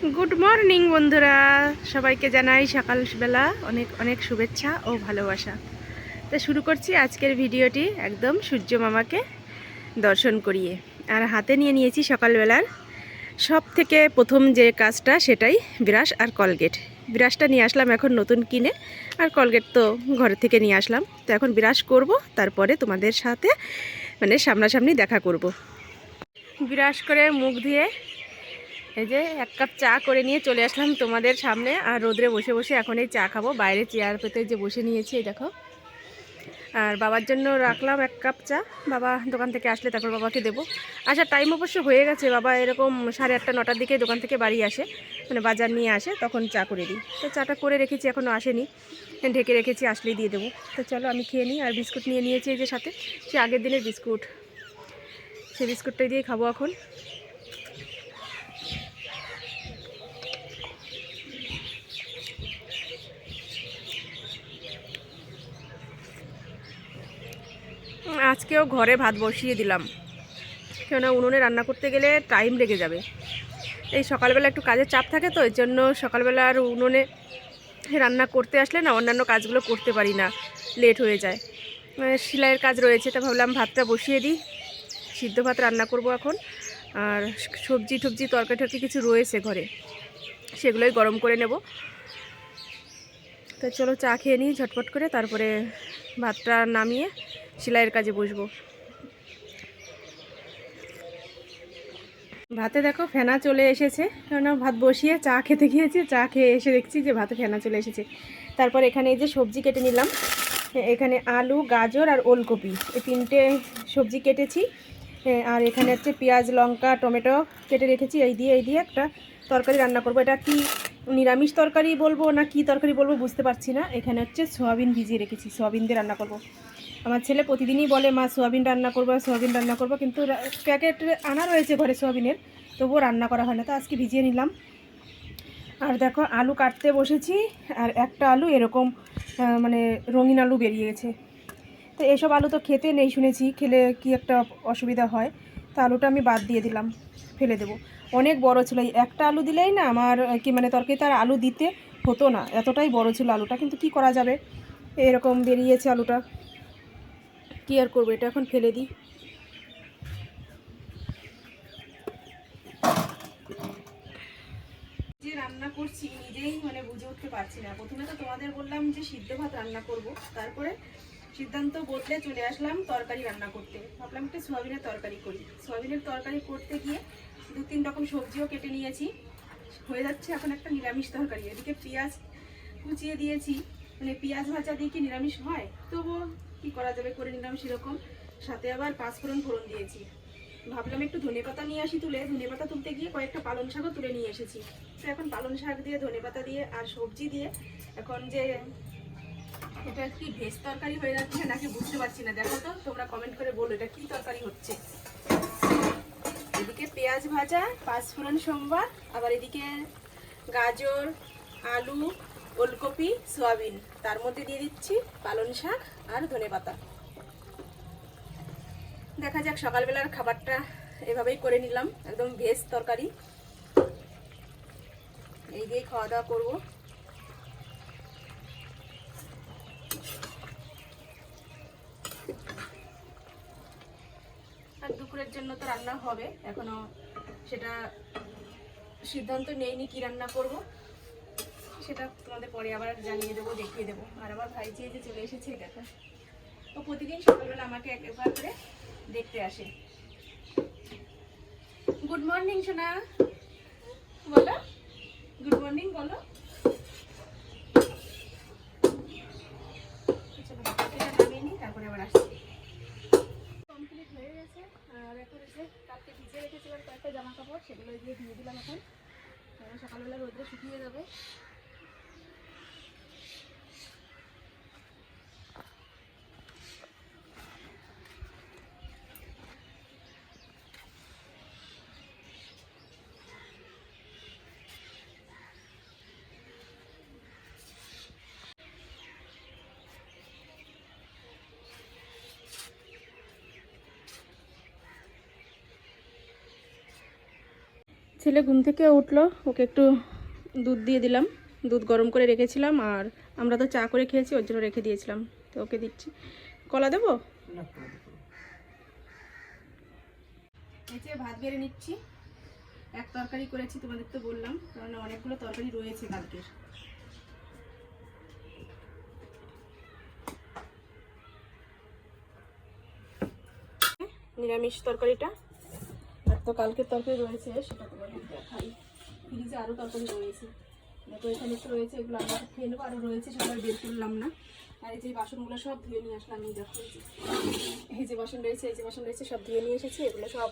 Good morning বন্ধুরা। সবাইকে জানাই সকালবেলা অনেক অনেক শুভেচ্ছা ও ভালোবাসা। তো শুরু করছি আজকের ভিডিওটি একদম সূর্য মামাকে দর্শন করিয়ে। আর হাতে নিয়ে নিয়েছি সকালবেলার সব থেকে প্রথম যে কাজটা, সেটাই ব্রাশ আর কলগেট। ব্রাশটা নিয়ে আসলাম এখন নতুন কিনে, আর কলগেট তো ঘর থেকে নিয়ে আসলাম। তো এখন ব্রাশ করব, তারপরে তোমাদের সাথে মানে সামনাসামনি দেখা করব। ব্রাশ করে মুখ ধুয়ে এই যে এক কাপ চা করে নিয়ে চলে আসলাম তোমাদের সামনে, আর রোদ্রে বসে বসে এখন এই চা খাব। বাইরে চেয়ার পেতে যে বসে নিয়েছি, এই দেখো। আর বাবার জন্য রাখলাম এক কাপ চা। বাবা দোকান থেকে আসলে তারপর বাবাকে দেবো। আসার টাইম অবশ্য হয়ে গেছে। বাবা এরকম সাড়ে আটটা, নটার দিকে দোকান থেকে বাড়ি আসে মানে বাজার নিয়ে আসে, তখন চা করে দিই। তো চাটা করে রেখেছি এখনও আসেনি। ঢেকে রেখেছি, আসলেই দিয়ে দেবো। তো চলো আমি খেয়ে নিই, আর বিস্কুট নিয়ে নিয়েছি এই যে সাথে। সে আগের দিনের বিস্কুট। সেই বিস্কুটটাই দিয়ে খাব এখন। আজকেও ঘরে ভাত বসিয়ে দিলাম। কেননা উনুনে রান্না করতে গেলে টাইম লেগে যাবে। এই সকালবেলা একটু কাজের চাপ থাকে তো এর জন্য সকালবেলা আর উনুনে রান্না করতে আসলে না অন্যান্য কাজগুলো করতে পারি না লেট হয়ে যায়। সেলাইয়ের কাজ রয়েছে, তা ভাবলাম ভাতটা বসিয়ে দিই। সিদ্ধ ভাত রান্না করব এখন। আর সবজি টবজি, তরকারি টরকারি কিছু রয়েছে ঘরে, সেগুলোই গরম করে নেব। তো চলো চা খেয়ে নিই ঝটপট করে, তারপরে ভাতটা নামিয়ে সেলাইয়ের কাজে বসবো। ভাতে দেখো ফেনা চলে এসেছে। কেননা ভাত বসিয়ে চা খেতে গিয়েছি, চা খেয়ে এসে দেখছি যে ভাতে ফেনা চলে এসেছে। তারপর এখানে এই যে সবজি কেটে নিলাম। এখানে আলু, গাজর আর ওলকপি। এই তিনটে সবজি কেটেছি। আর এখানে হচ্ছে পেঁয়াজ, লঙ্কা, টমেটো কেটে রেখেছি। এই দিয়ে এই দিয়ে একটা তরকারি রান্না করব। এটা কি নিরামিষ তরকারি বলব না কি তরকারি বলব বুঝতে পারছি না। এখানে হচ্ছে সোয়াবিন ভিজিয়ে রেখেছি। সোয়াবিন দিয়ে রান্না করব। আমার ছেলে প্রতিদিনই বলে, মা, সোয়াবিন রান্না করব, সোয়াবিন রান্না করব। কিন্তু প্যাকেট আনা রয়েছে ঘরে সোয়াবিনের, তবুও রান্না করা হয় না। তো আজকে ভিজিয়ে নিলাম। আর দেখো, আলু কাটতে বসেছি, আর একটা আলু এরকম মানে রঙিন আলু বেরিয়ে গেছে। তো এসব আলু তো খেতে নেই শুনেছি, খেলে কি একটা অসুবিধা হয়? তো আলুটা আমি বাদ দিয়ে দিলাম, ফেলে দেবো। অনেক বড় ছিল একটা আলু দিলেই না আমার কি মানে তরকারিতে আর আলু দিতে হতো না, এতটাই বড় ছিল আলুটা। কিন্তু কি করা যাবে? এরকম বেরিয়েছে আলুটা। কি আর করব, এটা এখন ফেলে দিই। যে রান্না করছি নিজেই মানে বুঝে উঠতে পারছি না। প্রথমে তো তোমাদের বললাম যে সিদ্ধ ভাত রান্না করব, তারপরে সিদ্ধান্ত বদলে চলে আসলাম তরকারি রান্না করতে। ভাবলাম একটু সোয়াবিনের তরকারি করি। সোয়াবিনের তরকারি করতে গিয়ে দু তিন রকম সবজিও কেটে নিয়েছি। হয়ে যাচ্ছে এখন একটা নিরামিষ তরকারি। এদিকে পেঁয়াজ কুচিয়ে দিয়েছি। মানে পেঁয়াজ ভাজা দিয়ে কি নিরামিষ হয়? তবুও করা যাবে করে নিলাম সেরকম। সাথে আবার পাঁচফোড়ন ফোড়ন দিয়েছি। ভাবলাম একটু ধনেপাতা নিয়ে আসি তুলে। ধনেপাতা তুলতে গিয়ে কয়েকটা পালং শাকও তুলে নিয়ে এসেছি। তো এখন পালং শাক দিয়ে ধনেপাতা দিয়ে আর সবজি দিয়ে এখন যে এটা কি ভেজ তরকারি হয়ে যাচ্ছে নাকি বুঝতে পারছি না। দেখো তো, তোমরা কমেন্ট করে বলো এটা কি তরকারি হচ্ছে। এদিকে পেঁয়াজ ভাজা পাঁচফোড়ন সোমবার, আবার এদিকে গাজর, আলু ওলকপি, সোয়াবিন। তার মধ্যে দিয়ে দিচ্ছি পালং শাক আর ধনেপাতা দেখা যাক সকালবেলার খাবারটা এভাবেই করে নিলাম। একদম ভেজ তরকারি। এই দিয়েই খাওয়া দাওয়া করব। আর দুপুরের জন্য তো রান্না হবে। এখনও সেটা সিদ্ধান্ত নেইনি কি রান্না করব। সেটা তোমাদের পরে আবার জানিয়ে দেবো দেখিয়ে দেবো। আর আবার ভাই চেয়ে যে চলে এসেছে দেখো। ও প্রতিদিন সকালবেলা আমাকে একবার করে দেখতে আসে। গুড মর্নিং সোনা। বলো। গুড মর্নিং বলো। নিই, তারপরে আবার কমপ্লিট হয়ে গেছে। আর এখন এসে কালকে ভিজে কয়েকটা জামা কাপড় সেগুলো দিলাম এখন। সকালবেলা রোদ্রে শুকিয়ে যাবে। ছেলে ঘুম থেকে উঠল ওকে একটু দুধ দিয়ে দিলাম। দুধ গরম করে রেখেছিলাম আর আমরা তো চা করে খেয়েছি ওর জন্য রেখে দিয়েছিলাম। তো ওকে দিচ্ছি। কলা দেবো? ভাত বেড়ে নিচ্ছি। এক তরকারি করেছি তোমাদের তো বললাম কারণ অনেকগুলো তরকারি রয়েছে কালকের নিরামিষ তরকারিটা। তো কালকের তরকারি রয়েছে, সেটা তোমাদের দেখাই। ফ্রিজে আরও তরকারি রয়েছে। দেখো, এখানে তো রয়েছে, এগুলো আমরা খেয়ে নেব আরও রয়েছে সবাই বের করলাম না। আর এই যে বাসনগুলো সব ধুয়ে নিয়ে আসলাম, এই দেখো, এই যে। বাসন রয়েছে, এই যে বাসন রয়েছে, সব ধুয়ে নিয়ে এসেছি, এগুলো সব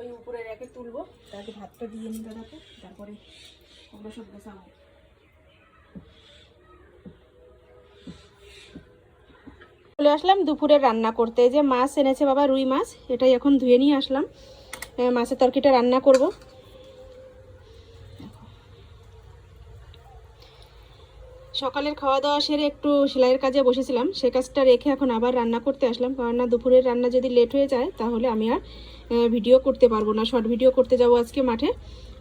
ওই উপরে রেখে তুলবো। তাকে ভাতটা দিয়ে নিই দাদাকে, তারপরে ওগুলো সব গোছাবো। চলে আসলাম দুপুরে রান্না করতে। যে মাছ এনেছে বাবা, রুই মাছ, এটাই এখন ধুয়ে নিয়ে আসলাম। মাছের তরকিটা রান্না করব। সকালের খাওয়া দাওয়া সেরে একটু সেলাইয়ের কাজে বসেছিলাম। সে কাজটা রেখে এখন আবার রান্না করতে আসলাম। কারণ না দুপুরের রান্না যদি লেট হয়ে যায়, তাহলে আমি আর ভিডিও করতে পারব না। শর্ট ভিডিও করতে যাব আজকে মাঠে।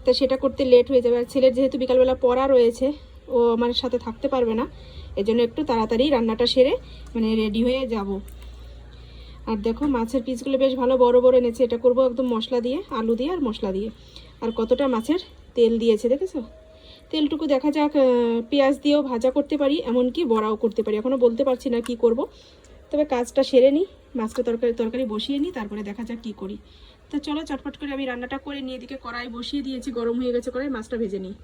তা সেটা করতে লেট হয়ে যাবে। আর ছেলের যেহেতু বিকালবেলা পড়া রয়েছে, ও আমার সাথে থাকতে পারবে না। এজন্য একটু তাড়াতাড়ি রান্নাটা সেরে মানে রেডি হয়ে যাব। আর দেখো মাছের পিসগুলো বেশ ভালো বড় বড় এনেছে। এটা করব একদম মশলা দিয়ে, আলু দিয়ে আর মশলা দিয়ে। আর কতটা মাছের তেল দিয়েছে দেখেছ? তেলটুকু দেখা যাক পেঁয়াজ দিয়েও ভাজা করতে পারি, এমনকি বড়াও করতে পারি। এখনও বলতে পারছি না কি করব। তবে কাজটা সেরে নিই, মাছটা তরকারি তরকারি বসিয়ে নিই, তারপরে দেখা যাক কি করি। তো চলো চটপট করে আমি রান্নাটা করে নিয়ে এদিকে কড়াই বসিয়ে দিয়েছি, গরম হয়ে গেছে কড়াই, মাছটা ভেজে নিই।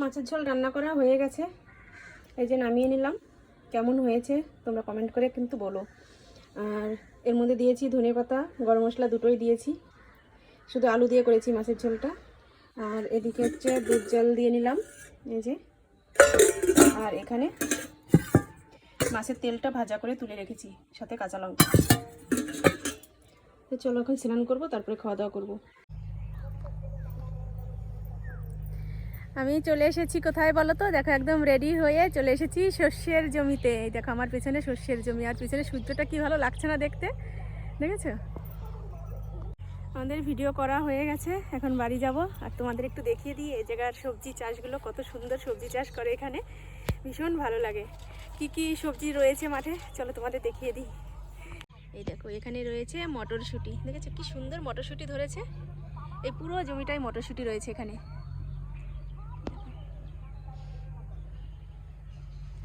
মাছের ঝোল রান্না করা হয়ে গেছে। এই যে নামিয়ে নিলাম। কেমন হয়েছে তোমরা কমেন্ট করে কিন্তু বলো। আর এর মধ্যে দিয়েছি ধনে পাতা, গরম মশলা দুটোই দিয়েছি। শুধু আলু দিয়ে করেছি মাছের ঝোলটা। আর এদিকে হচ্ছে দুধ জল দিয়ে নিলাম, এই যে। আর এখানে মাছের তেলটা ভাজা করে তুলে রেখেছি, সাথে কাঁচা লঙ্কা। তো চলো এখন স্নান করব, তারপরে খাওয়া দাওয়া করব। আমি চলে এসেছি কোথায় বলো তো? দেখো একদম রেডি হয়ে চলে এসেছি শস্যের জমিতে। এই দেখো আমার পিছনে শস্যের জমি। আর পিছনে সূর্যটা কি ভালো লাগছে না দেখতে? দেখেছ? আমাদের ভিডিও করা হয়ে গেছে। এখন বাড়ি যাব। আর তোমাদের একটু দেখিয়ে দিই এই জায়গার সবজি চাষগুলো, কত সুন্দর সবজি চাষ করে এখানে। ভীষণ ভালো লাগে। কি কি সবজি রয়েছে মাঠে? চলো তোমাদের দেখিয়ে দিই। এই দেখো, এখানে রয়েছে মটরশুঁটি। দেখেছ কি সুন্দর মটরশুঁটি ধরেছে? এই পুরো জমিটাই মটরশুঁটি রয়েছে এখানে।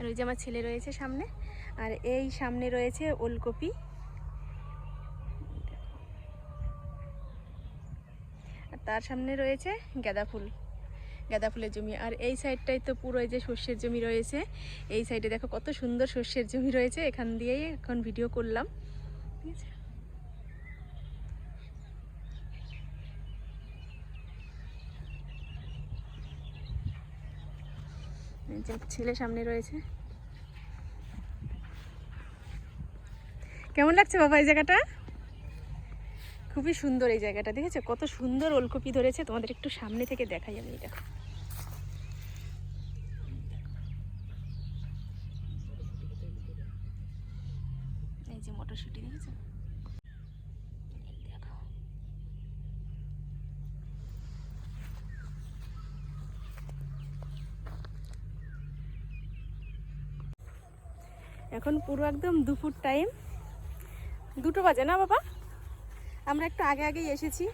আর ওই যে আমার ছেলে রয়েছে সামনে। আর এই সামনে রয়েছে ওলকপি। আর তার সামনে রয়েছে গাঁদা ফুল, গাঁদা ফুলের জমি। আর এই সাইডটাই তো পুরো যে শস্যের জমি রয়েছে। এই সাইডে দেখো কত সুন্দর শস্যের জমি রয়েছে। এখান দিয়েই এখন ভিডিও করলাম। ঠিক আছে এই যে ছেলে সামনে রয়েছে। কেমন লাগছে বাবা এই জায়গাটা? খুবই সুন্দর এই জায়গাটা, দেখেছ? কত সুন্দর ওলকপি ধরেছে। তোমাদের একটু সামনে থেকে দেখাই আমি দেখো। এই যে মটরশুঁটি, দেখেছ? এখন পুরো একদম দুপুর টাইম দুটো বাজে না বাবা? আমরা একটু আগে আগেই এসেছি।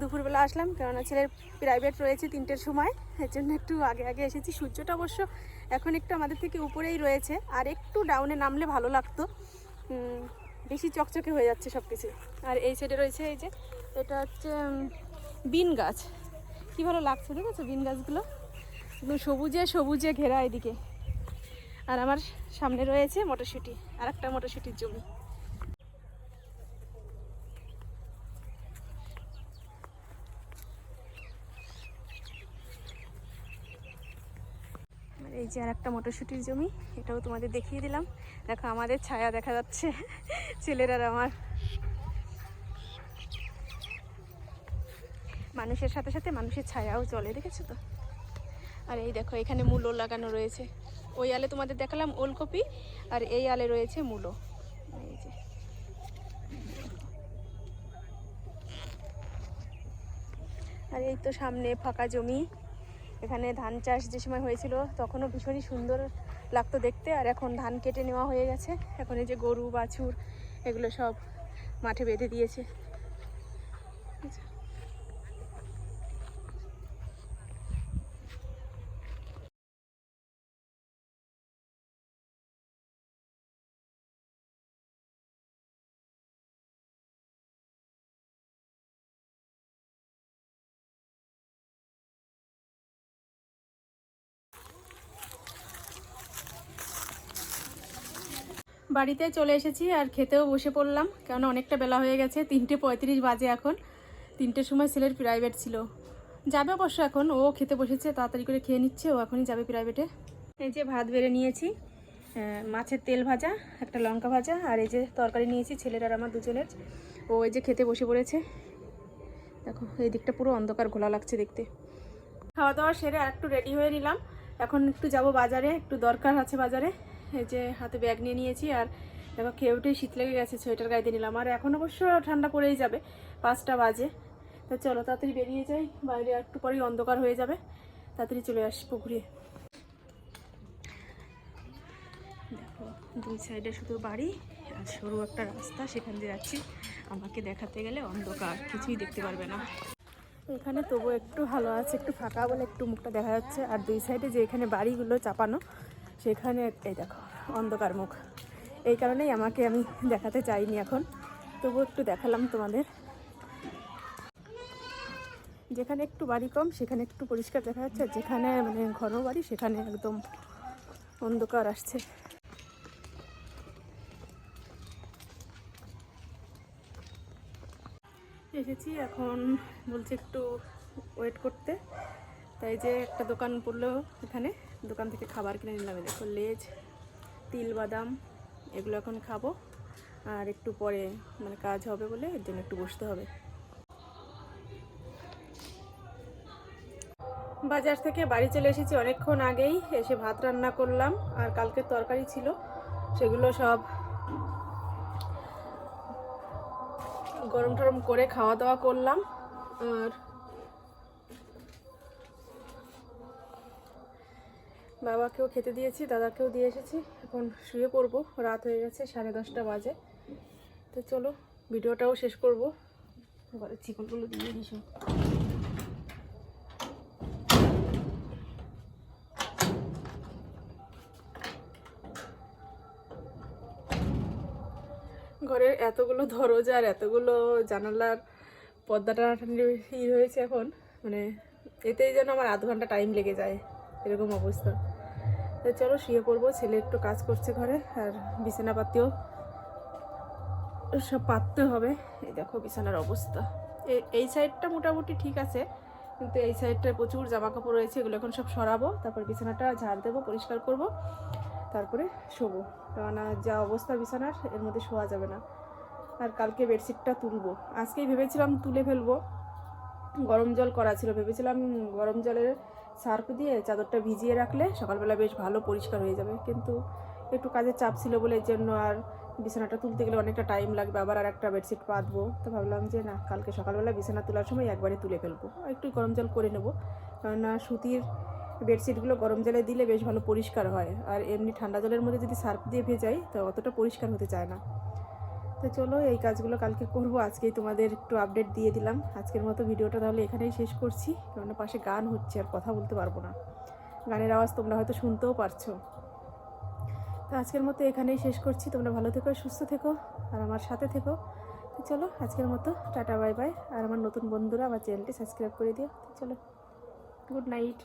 দুপুরবেলা আসলাম, কেননা ছেলের প্রাইভেট রয়েছে তিনটের সময়, এর জন্য একটু আগে আগে এসেছি। সূর্যটা অবশ্য এখন একটু আমাদের থেকে উপরেই রয়েছে, আর একটু ডাউনে নামলে ভালো লাগতো। বেশি চকচকে হয়ে যাচ্ছে সব কিছু আর এই সাইডে রয়েছে এই যে, এটা হচ্ছে বিন গাছ। কী ভালো লাগছে, দেখেছ বিন গাছগুলো? সবুজে সবুজে ঘেরা এদিকে। আর আমার সামনে রয়েছে মটরশুঁটি আর একটা মটরশুঁটির জমি। এই যে আর একটা মটরশুঁটির জমি, এটাও তোমাদের দেখিয়ে দিলাম। দেখো, আমাদের ছায়া দেখা যাচ্ছে ছেলেরা আমার। মানুষের সাথে সাথে মানুষের ছায়াও চলে, দেখেছ তো? আর এই দেখো, এখানে মূলো লাগানো রয়েছে। ওই আলে তোমাদের দেখালাম ওলকপি, আর এই আলে রয়েছে মূলো। এই যে। আর এই তো সামনে ফাঁকা জমি। এখানে ধান চাষ যে সময় হয়েছিল, তখনও ভীষণই সুন্দর লাগতো দেখতে, আর এখন ধান কেটে নেওয়া হয়ে গেছে। এখন এই যে গরু, বাছুর, এগুলো সব মাঠে বেঁধে দিয়েছে। বাড়িতে চলে এসেছি আর খেতেও বসে পড়লাম, কেননা অনেকটা বেলা হয়ে গেছে, তিনটে পঁয়ত্রিশ বাজে এখন। তিনটের সময় ছেলের প্রাইভেট ছিল। যাবে অবশ্য এখন, ও খেতে বসেছে, তাড়াতাড়ি করে খেয়ে নিচ্ছে, ও এখনই যাবে প্রাইভেটে এই যে ভাত বেড়ে নিয়েছি মাছের তেল ভাজা, একটা লঙ্কা ভাজা, আর এই যে তরকারি নিয়েছি, ছেলের আর আমার দুজনের। ও এই যে খেতে বসে পড়েছে। দেখো, এই দিকটা পুরো অন্ধকার, ঘোলা লাগছে দেখতে। খাওয়া দাওয়া সেরে আর একটু রেডি হয়ে নিলাম। এখন একটু যাব বাজারে, একটু দরকার আছে বাজারে। এই যে হাতে ব্যাগ নিয়ে নিয়েছি আর দেখো উঠেই শীত লেগে গেছে, সোয়েটার গায়ে নিলাম। আর এখন অবশ্য ঠান্ডা পড়েই যাবে, পাঁচটা বাজে। তো চলো তাড়াতাড়ি বেরিয়ে যাই, বাইরে একটু পরেই অন্ধকার হয়ে যাবে। তাড়াতাড়ি চলে আসি পুকুরে দেখো, দুই সাইডে শুধু বাড়ি আর সরু একটা রাস্তা, সেখান দিয়ে যাচ্ছি। আমাকে দেখাতে গেলে অন্ধকার, কিছুই দেখতে পারবে না। এখানে তবু একটু ভালো আছে, একটু ফাঁকা বলে একটু মুখটা দেখা যাচ্ছে। আর দুই সাইডে যে এখানে বাড়িগুলো চাপানো সেখানে এই দেখো, অন্ধকার মুখ। এই কারণেই আমাকে আমি দেখাতে চাইনি এখন। তবু একটু দেখালাম তোমাদের। যেখানে একটু বাড়ি কম, সেখানে একটু পরিষ্কার দেখা যাচ্ছে। যেখানে মানে ঘন বাড়ি, সেখানে একদম অন্ধকার আসছে। এসেছি এখন বলছি একটু ওয়েট করতে। তাই যে একটা দোকান পড়ল এখানে। দোকান থেকে খাবার কিনে নিলাম দেখো লেজ, তিল, বাদাম, এগুলো এখন খাব। আর একটু পরে মানে কাজ হবে বলে এর জন্য একটু বসতে হবে। বাজার থেকে বাড়ি চলে এসেছি অনেকক্ষণ আগেই, এসে ভাত রান্না করলাম, আর কালকের তরকারি ছিল, সেগুলো সব গরম টরম করে খাওয়া দাওয়া করলাম, আর বাবাকেও খেতে দিয়েছি, দাদাকেও দিয়ে এসেছি। এখন শুয়ে পড়ব, রাত হয়ে গেছে সাড়ে দশটা বাজে। তো চলো, ভিডিওটাও শেষ করব। ঘরের চিকনগুলো দিয়ে দিস ঘরের এতগুলো দরজা আর এতগুলো জানালার পর্দাটা ই হয়েছে এখন। মানে এতেই যেন আমার আধ ঘণ্টা টাইম লেগে যায়। এরকম অবস্থা। তো চলো শুয়ে পড়ব, ছেলে একটু কাজ করছে ঘরে, আর বিছানা পাতিও সব পাততে হবে। এই দেখো বিছানার অবস্থা। এই সাইডটা মোটামুটি ঠিক আছে, কিন্তু এই সাইডটায় প্রচুর জামা কাপড় রয়েছে, এগুলো এখন সব সরাবো, তারপর বিছানাটা ঝাড় দেবো, পরিষ্কার করব, তারপরে শোবো। কেননা যা অবস্থা বিছানার, এর মধ্যে শোয়া যাবে না। আর কালকে বেডশিটটা তুলবো। আজকেই ভেবেছিলাম তুলে ফেলব। গরম জল করা ছিল, ভেবেছিলাম গরম জলের সার্ফ দিয়ে চাদরটা ভিজিয়ে রাখলে সকালবেলা বেশ ভালো পরিষ্কার হয়ে যাবে। কিন্তু একটু কাজের চাপ ছিল বলে এর জন্য আর বিছানাটা তুলতে গেলে অনেকটা টাইম লাগবে। আবার আর একটা বেডশিট পাতবো। তো ভাবলাম যে, না, কালকে সকালবেলা বিছানা তোলার সময় একবারে তুলে ফেলব। একটু গরম জল করে নেব। কেননা সুতির বেডশিটগুলো গরম জলে দিলে বেশ ভালো পরিষ্কার হয়। আর এমনি ঠান্ডা জলের মধ্যে যদি সার্ফ দিয়ে ভেজাই, তো অতটা পরিষ্কার হতে চায় না। তো চলো, এই কাজগুলো কালকে করব। আজকেই তোমাদের একটু আপডেট দিয়ে দিলাম। আজকের মতো ভিডিওটা তাহলে এখানেই শেষ করছি। কারণ পাশে গান হচ্ছে, আর কথা বলতে পারব না। গানের আওয়াজ তোমরা হয়তো শুনতেও পারছ। তো আজকের মতো এখানেই শেষ করছি। তোমরা ভালো থেকো, সুস্থ থেকো, আর আমার সাথে থেকো। তো চলো, আজকের মতো টাটা, বাই বাই। আর আমার নতুন বন্ধুরা আমার চ্যানেলটি সাবস্ক্রাইব করে দিও। চলো, গুড নাইট।